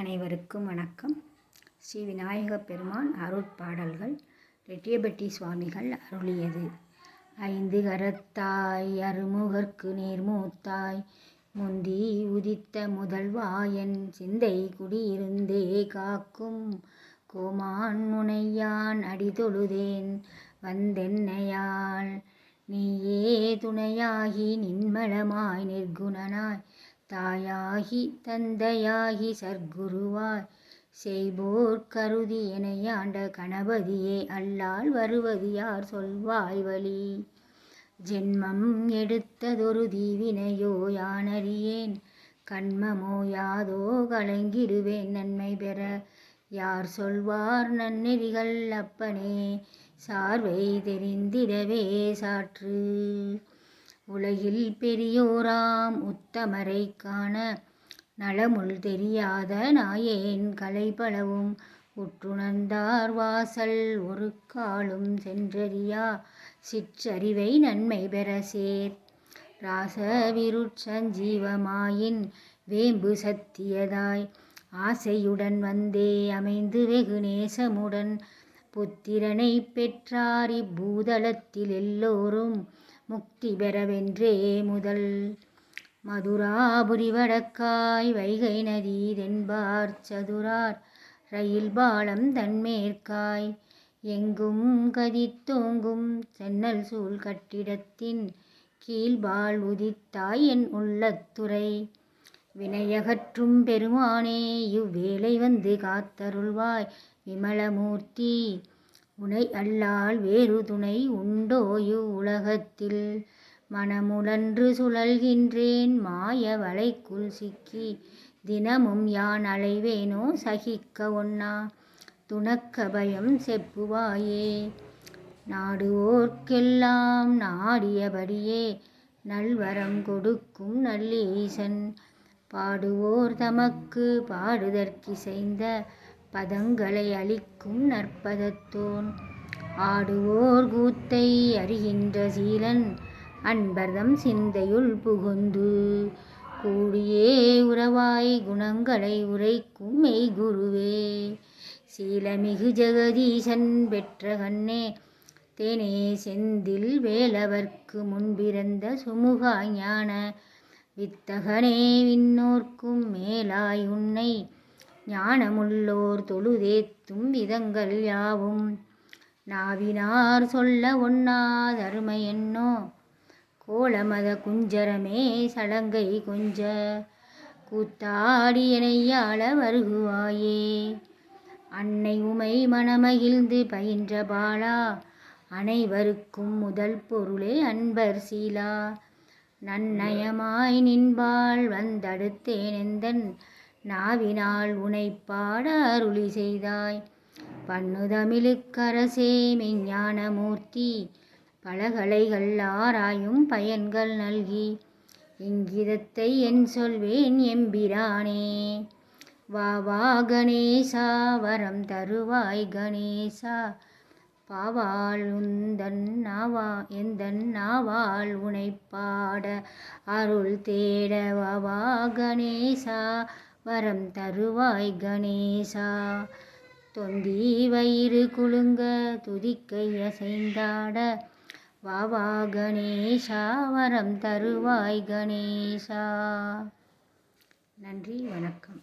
அனைவருக்கும் வணக்கம். ஸ்ரீ விநாயக பெருமான் அருட்பாடல்கள் ரெட்டியபட்டி சுவாமிகள் அருளியது. ஐந்து கரத்தாய் அருமுகர்க்கு நேர்மூத்தாய் முந்தி உதித்த முதல்வாயன் சிந்தை குடியிருந்தே காக்கும். கோமான் முனையான் அடி தொழுதேன் வந்தென்னையாள் நீயே துணையாகி நின்மலமாய் நிர்குணனாய் தாயாகி தந்தையாகி சர்க்குருவாய். செய்போர் கருதி எனையாண்ட கணபதியே அல்லால் வருவது யார் சொல்வாய் வழி? ஜென்மம் எடுத்ததொரு தீவினையோ யானறியேன். கண்மமோ யாதோ கலங்கிடுவேன் நன்மை பெற. யார் சொல்வார் நன்னெறிகள் அப்பனே சார்வை தெரிந்திடவே சாற்று. உலகில் பெரியோராம் உத்தமரை காண நலமுள் தெரியாத நாயேன் கலைபலவும் உற்றுணர்ந்தார் வாசல் ஒரு காலும் சென்றறியா சிற்றறிவை நன்மை பெற சேர். ராசவிருட்சஞ்சீவமாயின் வேம்பு சத்தியதாய் ஆசையுடன் வந்தே அமைந்து வெகு நேசமுடன் புத்திரனை பெற்றார். இப்பூதளத்தில் எல்லோரும் முக்தி பெறவென்றே முதல். மதுராபுரி வடக்காய் வைகை நதி தென்பார் சதுரார் ரயில் பாலம் தன்மேற்காய். எங்கும் கதித்தோங்கும் சென்னல் சூழ் கட்டிடத்தின் கீழ்பால் உதித்தாய் என் உள்ளத்துறை வினையகற்றும் பெருமானே இவ்வேளை வந்து காத்தருள்வாய். விமலமூர்த்தி உனை அல்லால் வேறு துணை உண்டோயு உலகத்தில்? மனமுழன்று சுழல்கின்றேன் மாய வலைக்குள் சிக்கி. தினமும் யான் அலைவேனோ சகிக்க ஒன்னா துணக்க பயம் செப்புவாயே? நாடுவோர்க்கெல்லாம் நாடியபடியே நல்வரம் கொடுக்கும் நல்லீசன். பாடுவோர் தமக்கு பாடுதற்கிசைந்த பதங்களை அளிக்கும் நற்பதத்தோன். ஆடுவோர் கூத்தை அறிகின்ற சீலன் அன்பர்தம் சிந்தையுள் புகுந்து கூடியே உறவாய் குணங்களை உரைக்கும் மெய் குருவே. சீலமிகு ஜெகதீசன் பெற்ற கண்ணே தேனே செந்தில் வேலவர்க்கு முன்பிறந்த சுமுகா ஞான வித்தகனே விண்ணோர்க்கும் மேலாய் உன்னை ஞானமுள்ளோர் தொழுதேத்தும் விதங்கள் யாவும். நாவினார் சொல்ல ஒண்ணாதருமை என்னோ? கோலமத குஞ்சரமே சடங்கை கொஞ்ச. கூத்தாடியனையாள வருகுவாயே. அன்னை உமை மனமகிழ்ந்து பயின்ற பாலா. அனைவருக்கும் முதல் பொருளே அன்பர் சீலா. நன்னயமாய் நின்பாள் வந்தடுத்தேனெந்தன் நாவினால் உனை பாட அருளி செய்தாய். பண்ணுதமிழுக்கரசே மெஞ்ஞானமூர்த்தி பலகலைகள் ஆராயும் பயன்கள் நல்கி இங்கிதத்தை என் சொல்வேன் எம்பிரானே. வா வா கணேசா வரம் தருவாய் கணேசா. பாவாள் உந்தன் நாவா எந்தன் நாவால் உனைப்பாட அருள் தேட வா கணேசா. வரம் தருவாய் கணேசா. தொந்தி வயிறு குலுங்க துதிக்கை அசைந்தாட. வாவா கணேசா வரம் தருவாய் கணேசா. நன்றி வணக்கம்.